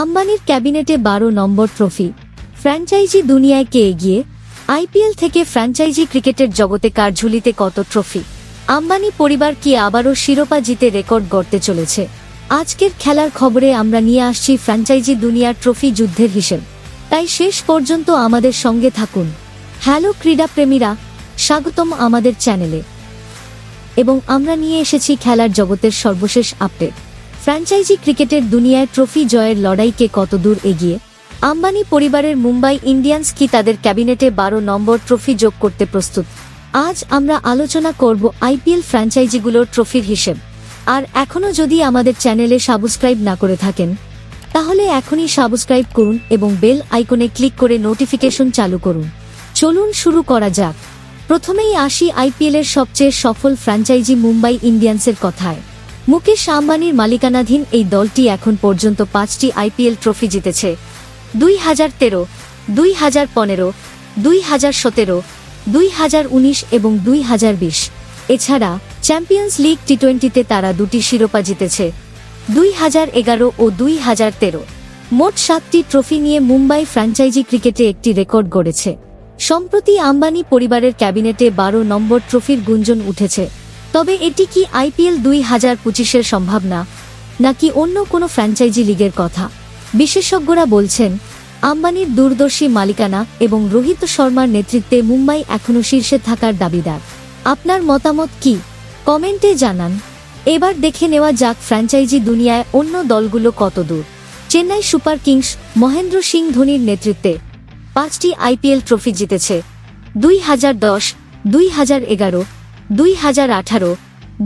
আম্বানির ক্যাবিনেটে বারো নম্বর ট্রফি। ফ্র্যাঞ্চাইজি দুনিয়ায় কে এগিয়ে? আইপিএল থেকে ফ্র্যাঞ্চাইজি ক্রিকেটের জগতে কার ঝুলিতে কত ট্রফি? আম্বানি পরিবার কি আবারও শিরোপা জিতে রেকর্ড গড়তে চলেছে? আজকের খেলার খবরে আমরা নিয়ে আসছি ফ্র্যাঞ্চাইজি দুনিয়ার ট্রফি যুদ্ধের হিসেব। তাই শেষ পর্যন্ত আমাদের সঙ্গে থাকুন। হ্যালো ক্রীড়াপ্রেমীরা স্বাগতম আমাদের চ্যানেলে। এবং আমরা নিয়ে এসেছি খেলার জগতের সর্বশেষ আপডেট ফ্র্যাঞ্চাইজি ক্রিকেটের দুনিয়ায় ট্রফি জয়ের লড়াইকে কতদূর এগিয়ে? আম্বানি পরিবারের মুম্বাই ইন্ডিয়ান্স কি তাদের ক্যাবিনেটে বারো নম্বর ট্রফি যোগ করতে প্রস্তুত? আজ আমরা আলোচনা করব আইপিএল ফ্র্যাঞ্চাইজিগুলোর ট্রফির হিসেব। আর এখনও যদি আমাদের চ্যানেলে সাবস্ক্রাইব না করে থাকেন, তাহলে এখনই সাবস্ক্রাইব করুন এবং বেল আইকনে ক্লিক করে নোটিফিকেশন চালু করুন। চলুন শুরু করা যাক। প্রথমেই আসি আইপিএলের সবচেয়ে সফল ফ্র্যাঞ্চাইজি মুম্বাই ইন্ডিয়ান্সের কথায়। মুকেশ আম্বানির মালিকানাধীন এই দলটি এখন পর্যন্ত পাঁচটি আইপিএল ট্রফি জিতেছে। দুই হাজার তেরো, দুই হাজার পনেরো, দুই হাজার সতেরো, দুই হাজার উনিশ এবং দুই হাজার বিশ। এছাড়া চ্যাম্পিয়ন্স লিগ টি টোয়েন্টিতে তারা দুটি শিরোপা জিতেছে, দুই হাজার এগারো ও দুই হাজার তেরো। মোট সাতটি ট্রফি নিয়ে মুম্বাই ফ্র্যাঞ্চাইজি ক্রিকেটে একটি রেকর্ড গড়েছে। সম্প্রতি আম্বানি পরিবারের ক্যাবিনেটে বারো নম্বর ট্রফির গুঞ্জন উঠেছে। তবে এটি কি আইপিএল দুই হাজার পঁচিশের সম্ভাবনা, নাকি অন্য কোনো ফ্র্যাঞ্চাইজি লিগের কথা? বিশেষজ্ঞরা বলছেন, আম্বানির দূরদর্শী মালিকানা এবং রোহিত শর্মার নেতৃত্বে মুম্বাই এখনও শীর্ষে থাকার দাবিদার। আপনার মতামত কি? কমেন্টে জানান। এবার দেখে নেওয়া যাক ফ্র্যাঞ্চাইজি দুনিয়ায় অন্য দলগুলো কত দূর। চেন্নাই সুপার কিংস মহেন্দ্র সিং ধোনির নেতৃত্বে পাঁচটি আইপিএল ট্রফি জিতেছে। দুই হাজার দশ, দুই হাজার এগারো দুই হাজার আঠারো,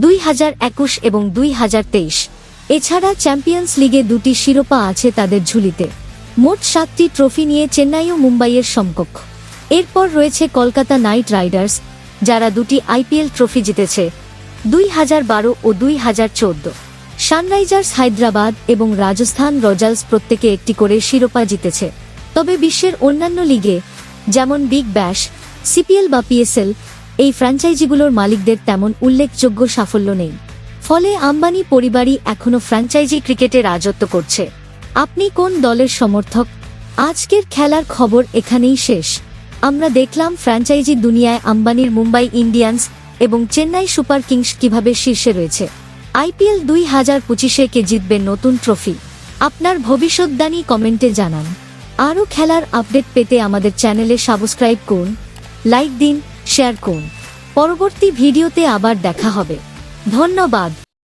দুই হাজার একুশ এবং দুই হাজার তেইশ। এছাড়া চ্যাম্পিয়ন্স লিগে দুটি শিরোপা আছে তাদের ঝুলিতে। মোট সাতটি ট্রফি নিয়ে চেন্নাই ও মুম্বাইয়ের সমকক্ষ। এরপর রয়েছে কলকাতা নাইট রাইডার্স, যারা দুটি আইপিএল ট্রফি জিতেছে, দুই হাজার বারো ও দুই হাজার চোদ্দ। সানরাইজার্স হায়দ্রাবাদ এবং রাজস্থান রজালস প্রত্যেকে একটি করে শিরোপা জিতেছে। তবে বিশ্বের অন্যান্য লিগে, যেমন বিগ ব্যাশ, সিপিএল বা পিএসএল এই ফ্র্যাঞ্চাইজিগুলোর মালিকদের তেমন উল্লেখযোগ্য সাফল্য নেই। ফলে আম্বানি পরিবারই এখনও ফ্র্যাঞ্চাইজি ক্রিকেটে রাজত্ব করছে। আপনি কোন দলের সমর্থক? আজকের খেলার খবর এখানেই শেষ। আমরা দেখলাম ফ্র্যাঞ্চাইজি দুনিয়ায় আম্বানির মুম্বাই ইন্ডিয়ান্স এবং চেন্নাই সুপার কিংস কীভাবে শীর্ষে রয়েছে। আইপিএল দুই হাজার পঁচিশে কে জিতবে নতুন ট্রফি? আপনার ভবিষ্যৎদানী কমেন্টে জানান। আরও খেলার আপডেট পেতে আমাদের চ্যানেলে সাবস্ক্রাইব করুন, লাইক দিন শেয়ার করুন। পরবর্তী ভিডিওতে আবার দেখা হবে। ধন্যবাদ।